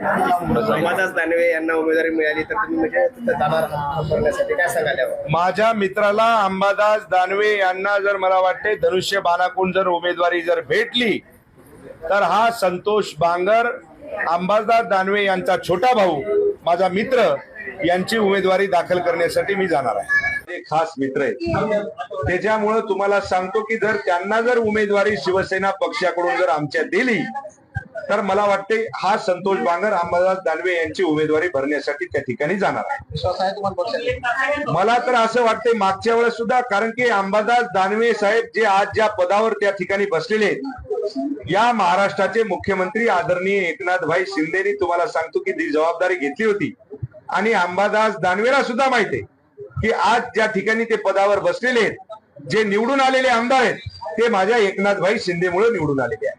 अंबादास दानवे यांना उमेदवारी मिळाली तर तुम्ही म्हणजे तिथं जाणार आहात. करण्यासाठी काय सांगाल यावर? माझ्या मित्राला अंबादास दानवे यांना जर मला वाटते धनुष्य बाणाकून जर उमेदवारी जर भेटली तर हा संतोष बांगर अंबादास दानवे यांचा छोटा भाऊ माझा मित्र यांची उमेदवारी दाखल करण्यासाठी मी जाणार आहे. ते खास मित्र आहेत त्याच्यामुळं तुम्हाला सांगतो की जर त्यांना जर उमेदवारी शिवसेना पक्षाकडून जर आमच्या दिली तर मला वाटते हा संतोष बांगर अंबादास दानवे यांची उमेदवारी भरण्यासाठी त्या ठिकाणी जाणार आहे. मला तर असं वाटते मागच्या वेळेस सुद्धा कारण की अंबादास दानवे साहेब जे आज ज्या पदावर त्या ठिकाणी बसलेले आहेत या महाराष्ट्राचे मुख्यमंत्री आदरणीय एकनाथभाई शिंदेनी तुम्हाला सांगतो की ती जबाबदारी घेतली होती. आणि अंबादास दानवेला सुद्धा माहिती आहे की आज ज्या ठिकाणी ते पदावर बसलेले आहेत जे निवडून आलेले आमदार आहेत ते माझ्या एकनाथभाई शिंदेमुळे निवडून आलेले आहेत.